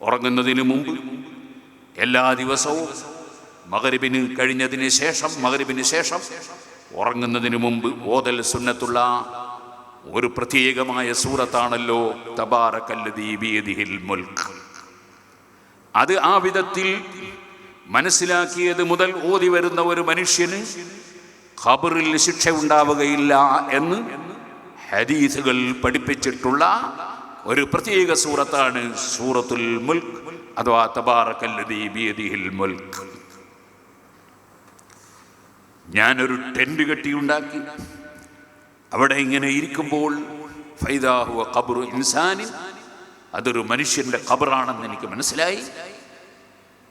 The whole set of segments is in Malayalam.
ഉറങ്ങുന്നതിന് മുമ്പ് എല്ലാ ദിവസവും മകരിബിന് കഴിഞ്ഞതിന് ശേഷം മകരിബിന് ശേഷം ഉറങ്ങുന്നതിന് മുമ്പ് ഓതൽ സുന്നത്തുള്ള ഒരു പ്രത്യേകമായ സൂറത്താണല്ലോ മുൽക്ക് അത് ആ വിധത്തിൽ മനസ്സിലാക്കിയത് മുതൽ ഓതി വരുന്ന ഒരു മനുഷ്യന് ഖബറിൽ ശിക്ഷ ഉണ്ടാവുകയില്ല എന്ന് ഹദീസുകൾ പഠിപ്പിച്ചിട്ടുള്ള ഒരു പ്രത്യേക സൂറത്താണ് സൂറത്തുൽ മുൽക്ക് അഥവാ തബാറക്കല്ലദീ ബിയദിഹിൽ മുൽക്ക് ഞാനൊരു ടെന്റ് കെട്ടിയുണ്ടാക്കി. അവിടെ ഇങ്ങനെ ഇരിക്കുമ്പോൾ ഫൈദാഹുവ ഖബറു ഇൻസാനി അതൊരു മനുഷ്യന്റെ ഖബറാണെന്ന് എനിക്ക് മനസ്സിലായി.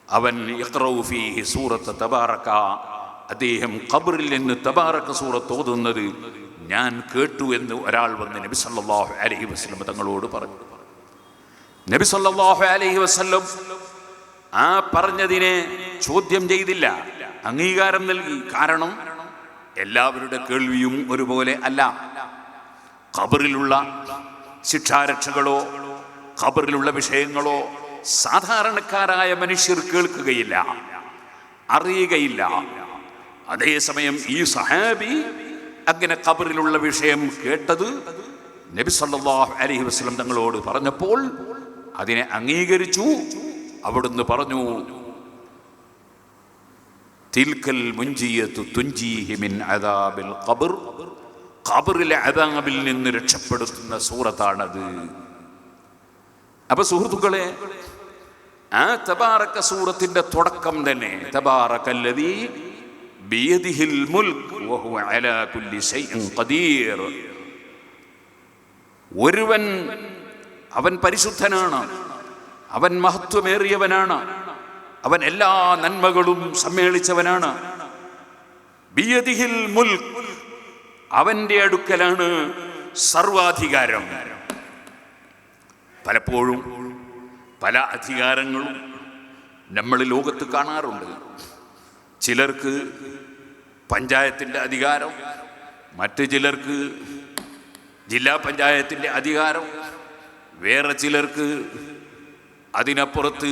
അവൻ സൂറത്ത് തബാറക്ക അദ്ദേഹം ഖബറിൽ നിന്ന് തബാറക്ക സൂറത്ത് ഓതുന്നത് ഞാൻ കേട്ടു എന്ന് ഒരാൾ വന്ന് നബി സല്ലാഹു അലഹി വസ്ലം തങ്ങളോട് പറഞ്ഞു. നബി സല്ലാഹു അലഹി വസല്ലം ആ പറഞ്ഞതിനെ ചോദ്യം ചെയ്തില്ല. അംഗീകാരം നൽകി. കാരണം എല്ലാവരുടെ കേൾവിയും ഒരുപോലെ അല്ല. ഖബറിലുള്ള ശിക്ഷാരക്ഷകളോ ഖബറിലുള്ള വിഷയങ്ങളോ സാധാരണക്കാരായ മനുഷ്യർ കേൾക്കുകയില്ല. അറിയുകയില്ല. അതേസമയം ഈ സഹാബി അങ്ങനെ കബറിലുള്ള വിഷയം കേട്ടത് നബി സല്ലല്ലാഹു അലഹി വസ്ലം തങ്ങളോട് പറഞ്ഞപ്പോൾ അതിനെ അംഗീകരിച്ചു. അവിടുന്ന് പറഞ്ഞു തിൽക്കൽ മുഞ്ചിയത്തു അദാബിൽ നിന്ന് രക്ഷപ്പെടുത്തുന്ന സൂറത്താണത്. അപ്പൊ സുഹൃത്തുക്കളെ ആ തബാറക്ക സൂറത്തിന്റെ തുടക്കം തന്നെ തബാറക്കല്ലദീ ബിയദിഹിൽ الملك وهو على كل شيء قدير ഒരുവൻ അവൻ പരിശുദ്ധനാണ് അവൻ മഹത്വമേറിയവനാണ് അവൻ എല്ലാ നന്മകളും സമ്മേളിച്ചവനാണ്. ബിയദിഹിൽ അടുക്കലാണ് സർവാധികാരം. പലപ്പോഴും പല അധികാരങ്ങളും നമ്മൾ ലോകത്ത് കാണാറുണ്ട്. ചിലർക്ക് പഞ്ചായത്തിന്റെ അധികാരം മറ്റ് ചിലർക്ക് ജില്ലാ പഞ്ചായത്തിന്റെ അധികാരം വേറെ ചിലർക്ക് അതിനപ്പുറത്ത്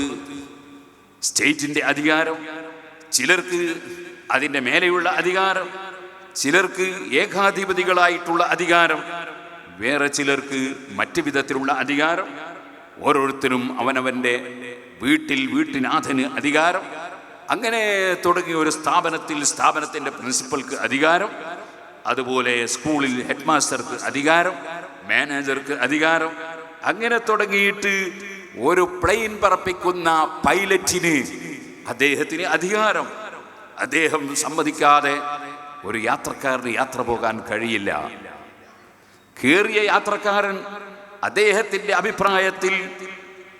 സ്റ്റേറ്റിന്റെ അധികാരം ചിലർക്ക് അതിന്റെ മേലെയുള്ള അധികാരം ചിലർക്ക് ഏകാധിപതികളായിട്ടുള്ള അധികാരം വേറെ ചിലർക്ക് മറ്റു വിധത്തിലുള്ള അധികാരം ഓരോരുത്തരും അവനവന്റെ വീട്ടിൽ വീട്ടിനാഥന് അധികാരം അങ്ങനെ തുടങ്ങിയ ഒരു സ്ഥാപനത്തിൽ സ്ഥാപനത്തിന്റെ പ്രിൻസിപ്പൽക്ക് അധികാരം അതുപോലെ സ്കൂളിൽ ഹെഡ് മാസ്റ്റർക്ക് അധികാരം മാനേജർക്ക് അധികാരം അങ്ങനെ തുടങ്ങിയിട്ട് ഒരു പ്ലെയിൻ പറപ്പിക്കുന്ന പൈലറ്റിന് അദ്ദേഹത്തിന് അധികാരം. അദ്ദേഹം സമ്മതിക്കാതെ ഒരു യാത്രക്കാരന് യാത്ര പോകാൻ കഴിയില്ല. കേറിയ യാത്രക്കാരൻ അദ്ദേഹത്തിന്റെ അഭിപ്രായത്തിൽ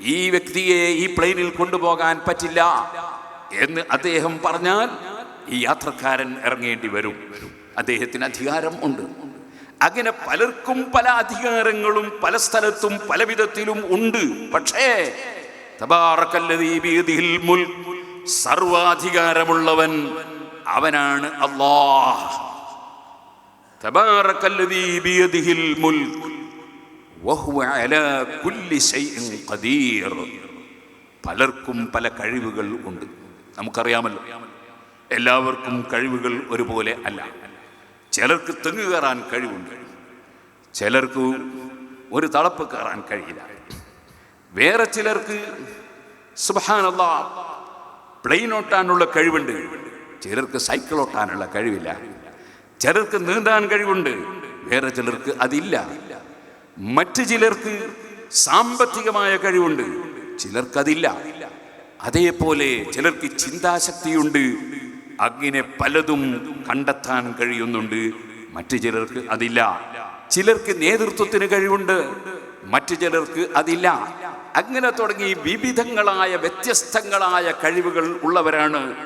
ഈ വ്യക്തിയെ ഈ പ്ലെയിനിൽ കൊണ്ടുപോകാൻ പറ്റില്ല. എന്ന് അദ്ദേഹം പറഞ്ഞാൽ ഈ യാത്രക്കാരൻ ഇറങ്ങേണ്ടി വരും. അദ്ദേഹത്തിന് അധികാരം ഉണ്ട്. അങ്ങനെ പലർക്കും പല അധികാരങ്ങളും പല സ്ഥലത്തും പല വിധത്തിലും ഉണ്ട്. പക്ഷേ സർവാധികാരമുള്ളവൻ അവനാണ് അള്ളാഹ് പലർക്കും പല കഴിവുകൾ ഉണ്ട്. നമുക്കറിയാമല്ലോ. എല്ലാവർക്കും കഴിവുകൾ ഒരുപോലെ അല്ല. ചിലർക്ക് തെങ്ങ് കയറാൻ കഴിവുണ്ട്. ചിലർക്ക് ഒരു തളപ്പ് കയറാൻ കഴിയില്ല. വേറെ ചിലർക്ക് സുബാനല്ല പ്ലെയിൻ ഓട്ടാനുള്ള കഴിവുണ്ട്. ചിലർക്ക് സൈക്കിൾ ഓട്ടാനുള്ള കഴിവില്ല. ചിലർക്ക് നീന്താൻ കഴിവുണ്ട്. വേറെ ചിലർക്ക് അതില്ല. മറ്റു ചിലർക്ക് സാമ്പത്തികമായ കഴിവുണ്ട്. ചിലർക്കതില്ല അതേപോലെ ചിലർക്ക് ചിന്താശക്തിയുണ്ട്. അങ്ങനെ പലതും കണ്ടെത്താൻ കഴിയുന്നുണ്ട്. മറ്റു ചിലർക്ക് അതില്ല. ചിലർക്ക് നേതൃത്വത്തിന് കഴിവുണ്ട്. മറ്റു ചിലർക്ക് അതില്ല. അങ്ങനെ തുടങ്ങി വിവിധങ്ങളായ വ്യത്യസ്തങ്ങളായ കഴിവുകൾ ഉള്ളവരാണ്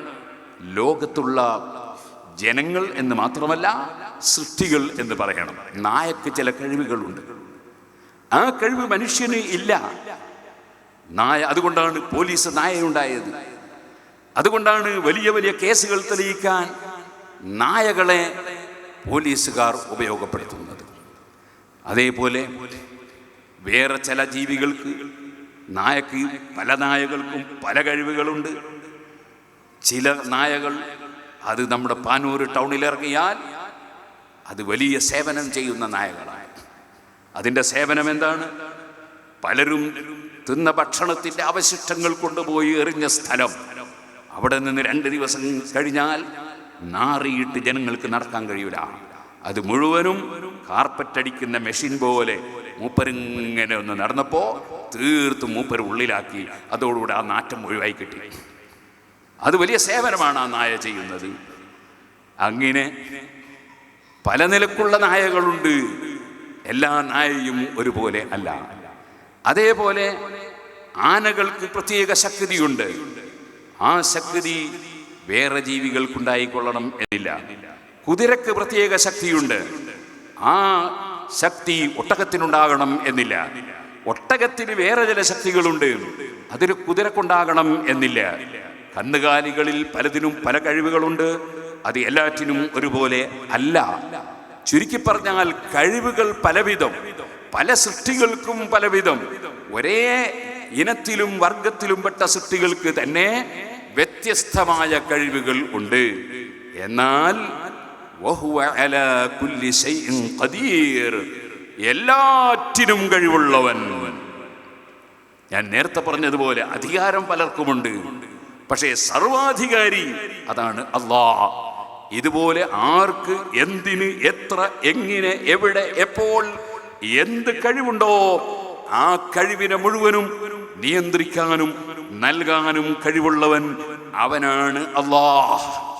ലോകത്തുള്ള ജനങ്ങൾ എന്ന് മാത്രമല്ല സൃഷ്ടികൾ എന്ന് പറയണം. നായക്ക് ചില കഴിവുകളുണ്ട്. ആ കഴിവ് മനുഷ്യന് ഇല്ല. നായ അതുകൊണ്ടാണ് പോലീസ് നായയുണ്ടായത്. അതുകൊണ്ടാണ് വലിയ വലിയ കേസുകൾ തെളിയിക്കാൻ നായകളെ പോലീസുകാർ ഉപയോഗപ്പെടുത്തുന്നത്. അതേപോലെ വേറെ ചില ജീവികൾക്ക് നായക്ക് പല നായകൾക്കും പല കഴിവുകളുണ്ട്. ചില നായകൾ അത് നമ്മുടെ പാനൂർ ടൗണിൽ ഇറങ്ങിയാൽ അത് വലിയ സേവനം ചെയ്യുന്ന നായകളാണ്. അതിന്റെ സേവനം എന്താണ്? പലരും തിന്ന ഭക്ഷണത്തിന്റെ അവശിഷ്ടങ്ങൾ കൊണ്ടുപോയി എറിഞ്ഞ സ്ഥലം. അവിടെ നിന്ന് രണ്ട് ദിവസം കഴിഞ്ഞാൽ നാറിയിട്ട് ജനങ്ങൾക്ക് നടക്കാൻ കഴിയൂല. അത് മുഴുവനും കാർപ്പറ്റ് അടിക്കുന്ന മെഷീൻ പോലെ മൂപ്പരിങ്ങനെ ഒന്ന് നടന്നപ്പോൾ തീർത്ത് മൂപ്പർ ഉള്ളിലാക്കി. അതോടുകൂടി ആ നാറ്റം ഒഴിവായി കിട്ടി. അത് വലിയ സേവനമാണ് ആ നായ ചെയ്യുന്നത്. അങ്ങനെ പല നിലക്കുള്ള നായകളുണ്ട്. എല്ലാ നായയും ഒരുപോലെ അല്ല. അതേപോലെ ആനകൾക്ക് പ്രത്യേക ശക്തിയുണ്ട്. ആ ശക്തി വേറെ ജീവികൾക്കുണ്ടായിക്കൊള്ളണം എന്നില്ല. കുതിരക്ക് പ്രത്യേക ശക്തിയുണ്ട്. ആ ശക്തി ഒട്ടകത്തിനുണ്ടാകണം എന്നില്ല. ഒട്ടകത്തിന് വേറെ ചില ശക്തികളുണ്ട്. അതിന് കുതിരക്കുണ്ടാകണം എന്നില്ല. കന്നുകാലികളിൽ പലതിനും പല കഴിവുകളുണ്ട്. അത് എല്ലാറ്റിനും ഒരുപോലെ അല്ല. ചുരുക്കി പറഞ്ഞാൽ കഴിവുകൾ പലവിധം. പല സൃഷ്ടികൾക്കും പലവിധം. ഒരേ ഇനത്തിലും വർഗത്തിലും പെട്ട സൃഷ്ടികൾക്ക് തന്നെ വ്യത്യസ്തമായ കഴിവുകൾ ഉണ്ട്. എന്നാൽ എല്ലാറ്റിനും കഴിവുള്ളവൻ. ഞാൻ നേരത്തെ പറഞ്ഞതുപോലെ അധികാരം പലർക്കുമുണ്ട്. പക്ഷേ സർവാധികാരി അതാണ് അള്ളാ ഇതുപോലെ ആർക്ക് എന്തിന് എത്ര എങ്ങനെ എവിടെ എപ്പോൾ എന്ത് കഴിവുണ്ടോ ആ കഴിവിനെ മുഴുവനും നിയന്ത്രിക്കാനും നൽകാനും കഴിവുള്ളവൻ അവനാണ് അള്ളാഹ്.